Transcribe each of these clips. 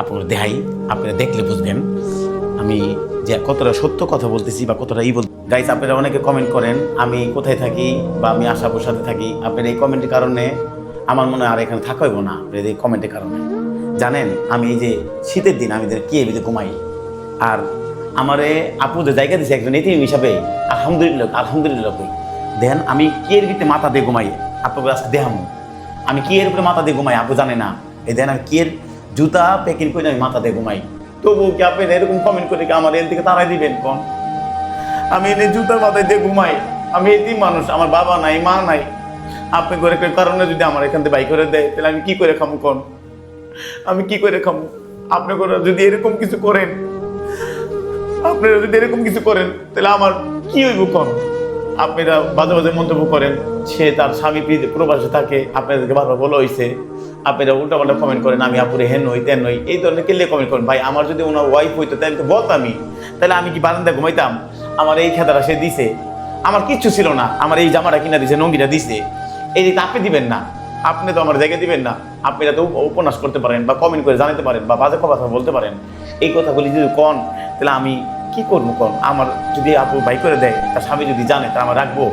আপনার দেহাই আপনারা দেখলে বুঝবেন। আমি যে কতটা সত্য কথা বলতেছি বা কতটা ই বল গাইস আপনারা অনেকে কমেন্ট করেন, আমি কোথায় থাকি বা আমি আশাপুর সাথে থাকি। আপনার এই কমেন্টের কারণে আমার মনে হয় আর এখানে থাকা হইব না এই কমেন্টের কারণে। জানেন, আমি এই যে শীতের দিন, আমি এদের কি এবিতে ঘুমাই। আর আমারে আপু যে জায়গা দিছে একজন এটিএম হিসাবে। আলহামদুলিল্লাহ আলহামদুলিল্লাহ কই দেন আমি কি এর ভিতরে মাথা দিয়ে ঘুমাই? আপনাকে আজকে দেহামু আমি কি এর উপরে মাথা দিয়ে ঘুমাই? আপু জানে না। এই দেন আমি কি জুতা প্যাকিং করে আমি মাথা দিয়ে ঘুমাই। তবুও কি আপনি এরকম কমেন্ট করে আমার এর দিকে তারাই দিবেন কোন? আমি এনে জুতা মাথায় দিয়ে ঘুমাই। আমি এটি মানুষ, আমার বাবা নাই, মা নাই। আপনি করে করে কারণে যদি আমার এখান থেকে বাই করে দেয়, তাহলে আমি কি করে খামু কোন? আমি কি করে খামু? আপনি করে যদি এরকম কিছু করেন, আপনারা যদি এরকম কিছু করেন, তাহলে আমার কি হইব কোন? আপনারা বাজে বাজে মন্তব্য করেন, সে তার স্বামী প্রবাসে থাকে, আপনাদেরকে বারবার বলা হয়েছে আপনারা উল্টাপাল্টা কমেন্ট করেন, আমি আপুরে হেন হই তেন হই এই ধরনের কেলে কমেন্ট করেন, ভাই, আমার যদি ওনার ওয়াইফ হইতো, তাহলে তো বলতামই তাহলে আমি কি বারান্দা ঘুমাইতাম? আমার এই খেতাটা সে দিছে। আমার কিচ্ছু ছিল না। আমার এই জামাটা কিনা দিছে নঙ্গিটা দিছে। এই যে আপনি দিবেন না। আপনি তো আমার জায়গায় দিবেন না। আপনারা তো উপন্যাস করতে পারেন বা কমেন্ট করে জানাতে পারেন বা বাজে কথা বলতে পারেন। এই কথাগুলি যদি কন, তাহলে আমি কি করব কন? আমার যদি আপু বাই করে দেয়, তার স্বামী যদি জানে তা আমার রাখব।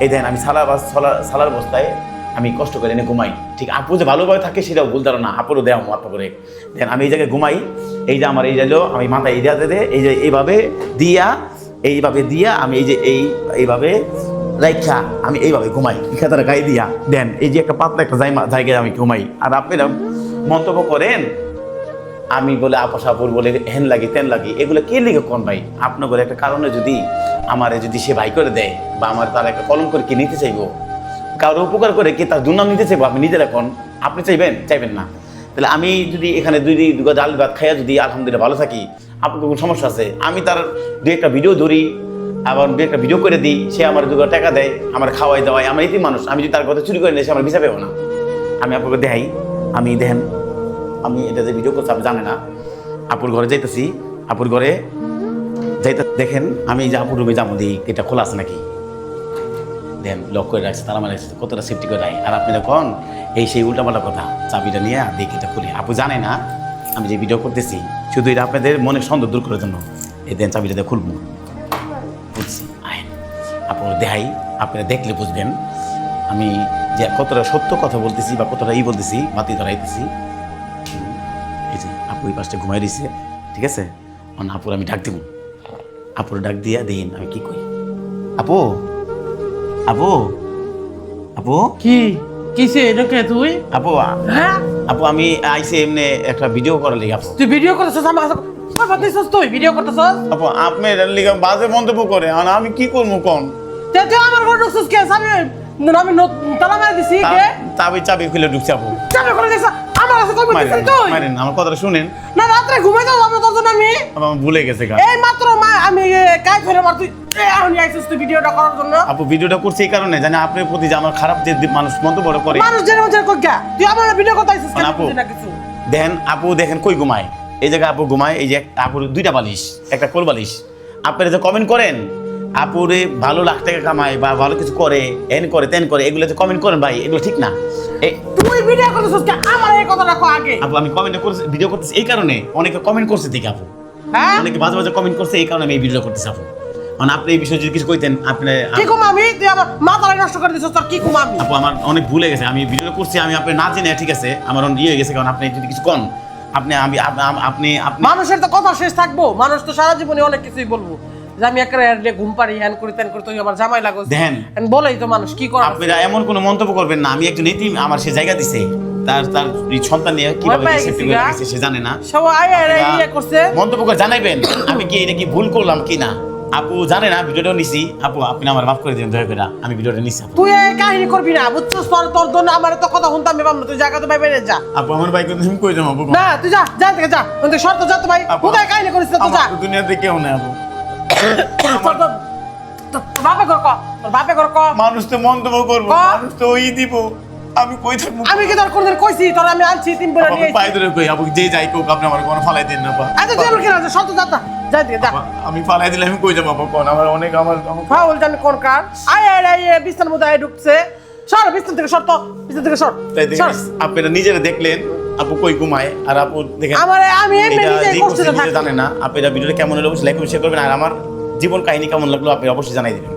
এই দেন আমি সালা বা সালা- সালার বস্তায় আমি কষ্ট করে এনে ঘুমাই। ঠিক, আপু যে ভালোভাবে থাকে সেটাও ভুল ধারণা, আপুরও দেওয়া মাত্র করে দেন আমি এই জায়গায় ঘুমাই, এই যে আমার এই যাইলো আমি মাথায় এই দে এই যে এইভাবে দিয়া এইভাবে দিয়া, আমি এই যে এই এইভাবে রাইখা, আমি এইভাবে ঘুমাই। খেতারা গায়ে দিয়া। দেন এই যে একটা পাতলা একটা জায়গা জায়গায় আমি ঘুমাই। আর আপনারা মন্তব্য করেন আমি বলে আপাসাপুর বলে হেন লাগি, তেন লাগি, এগুলো কে লিখে কোন ভাই? আপনার বলে একটা কারণে যদি আমারে যদি সে ভাই করে দেয় বা আমার তার একটা কলম করে কি নিতে চাইব? কারও উপকার করে কি তার দুর্নাম নিতে চাইব? আপনি নিজের এখন আপনি চাইবেন? চাইবেন না। তাহলে আমি যদি এখানে দুই দুই দুগা ডাল ভাত খাইয়া যদি আলহামদুলিল্লাহ ভালো থাকি, আপনার কোনো সমস্যা আছে? আমি তার দু একটা ভিডিও ধরি, আবার দু একটা ভিডিও করে দিই, সে আমার দুগা টাকা দেয়, আমার খাওয়াই দাওয়াই, আমার ইতি মানুষ, আমি যদি তার কথা চুরি করে নিয়ে সে আমার ভিসা পেবো না। আমি আপনাকে দেখাই, আমি দেখেন আমি এটা যে ভিডিও করছি আপনি জানে না। আপুর ঘরে যাইতেছি, আপুর ঘরে যাইতে দেখেন, আমি যে আপুর রুমে যাব দিই এটা খোলা আছে নাকি? দেন লক করে রাখছে তারা মানে কতটা সেফটি করে রাখে। আর আপনি দেখুন, এই সেই উল্টাপাল্টা কথা, চাবিটা নিয়ে দেখি এটা খুলি। আপু জানে না, আমি যে ভিডিও করতেছি, শুধু এটা আপনাদের মনে সন্দেহ দূর করার জন্য। এই দেন, চাবিটা দিয়ে খুলবো। বুঝছি আইন আপনার দেখাই, আপনারা দেখলে বুঝবেন। আমি যে কতটা সত্য কথা বলতেছি বা কতটা ই বলতেছি বাতি ধরাইতেছি। এই যে আপু এই পাশটা ঘুমাই দিছে ঠিক আছে? অন আপুর আমি ডাক দিব। আপুর ডাক দিয়া দিন আমি কি কই আপু আপু আপু? কি? কিসে? এটাকে তুই? আপু হ্যাঁ? আপু আমি আইসে এমনি একটা ভিডিও করার লিগে আপু। তুই ভিডিও করতেছিস আমার কাছে কথা দিছিস তুই ভিডিও করতেছিস? আপু আপনি লিগে বাজে মন্তব্য করে আর আমি কি করব কোন? তে তুই আমার ঘর ঢুকছিস কে? আমি আমি তালা মারি দিছি কে? চাবি চাবি খুলে ঢুকছে আপু। চাবি করে দিছিস আমার কাছে কই মারেন তুই। মারেন আমার কথাটা শুনেন। না রাত্রে ঘুমাই যাও আমরা তোর জন্য আমি। আমার ভুলে গেছে গা। এই মাত্র আমি কাজ ধরে মার তুই এ, এখন আইছিস তুই ভিডিওটা করার জন্য। আপু ভিডিওটা করছি এই কারণে জানি আপনার প্রতি যে আমার খারাপ যে মানুষ মন্তব্য করে। মানুষ কই গা? তুই আমার ভিডিও করতে আইছিস কেন আপু। দেখেন আপু দেখেন কই ঘুমায়। এই জায়গায় আপু ঘুমায় এই যে আপুর দুইটা বালিশ একটা কোল বালিশ। আপনারা যে কমেন্ট করেন আপুরে ভালো লাখ টাকা কামায় বা ভালো কিছু করে এন করে তেন করে এগুলো যে কমেন্ট করেন ভাই এগুলো ঠিক না। তুই ভিডিও করতেছিস কে? আমার এই কথাটা কো আগে। আপু আমি কমেন্ট করছি ভিডিও করতেছি এই কারণে। অনেকে কমেন্ট করছে ঠিক আপু। হ্যাঁ? অনেকে বাজে বাজে কমেন্ট করছে এই কারণে আমি এই ভিডিও করতেছি আপু। মানে আপনি এই বিষয়ে যদি কিছু কইতেন আপনি কি কম আমি তুই আমার মাথাটা নষ্ট করে দিছিস তোর কি কম আমি আপু আমার অনেক ভুলে গেছে। আমি ভিডিও করছি আমি আপনি না জেনে ঠিক আছে? আমার অনেক ইয়ে হয়ে গেছে কারণ আপনি যদি কিছু কন আপনি আমি আপ- আপ- আপনি আপনি মানুষের তো কথা শেষ থাকব। মানুষ তো সারা জীবনে অনেক কিছুই বলব। যে আমি একটা এর ঘুম পারি হ্যান করি তেন করি তুই আমার জামাই লাগো দেখেন। বলেই তো মানুষ কি করে আপনারা এমন কোনো মন্তব্য করবেন না আমি একজন এতিম আমার সে জায়গা দিছে। তার তার সন্তান নিয়ে কীভাবে। রেখেছে সে জানে না। সবাই ইয়ে করছে। মন্তব্য করে জানাইবেন আমি কি এটা কি ভুল করলাম কি না? আপু জানে না ভিডিওটাও নিছি। আপু আপনি আমার মাফ করে দিন দয়া করে। আমি ভিডিওটা নিছি তুই এই কাহিনী করবি না বুঝছিস? তোর তোর জন্য আমার তো কথা শুনতাম এবার তুই জায়গা তো ভাই বাইরে যা। আপু আমার বাইক তুমি কই যাব আপু? না তুই যা যা থেকে যা। তুই শর্ত যা তো ভাই। কোথায় কাহিনী করিস না তুই যা। দুনিয়াতে কেউ নেই আপু। তো- বাপে ঘর ক। তোর বাপে ঘর ক। মানুষ তো মন্তব্য করব ক। মানুষ তো ওই দিব। আমি কই থাকব? আমি কি তোর কোনদিন কইছি? তোর আমি আনছি তিন বলে আপু, নিয়ে পায়ে ধরে কই আপু যে যাই কোক আপনি আমার কোনো ফালাই দিন না আচ্ছা তুই আমার কি আছে শর্ত যা তা, যা দিকে আমি ফালাই দিলে আমি কই যাব আপু কোন? আমার অনেক আমার আমার- ফাউল জানি কোন কার? আয় আয় আয় বিস্তার মধ্যে আয় ঢুকছে। সর বিস্তার থেকে সর তো বিস্তার থেকে সর। তাই দেখেন আপনারা নিজেরা দেখলেন আপু কই ঘুমায় আর আপু দেখেন আমার আমি এমনি নিজেই থাকি জানে না আপনারা ভিডিওটা কেমন হলো অবশ্যই লাইক শেয়ার করবেন আর আমার জীবন কাহিনী কেমন লাগল আপনি অবশ্যই জানাই দিবেন।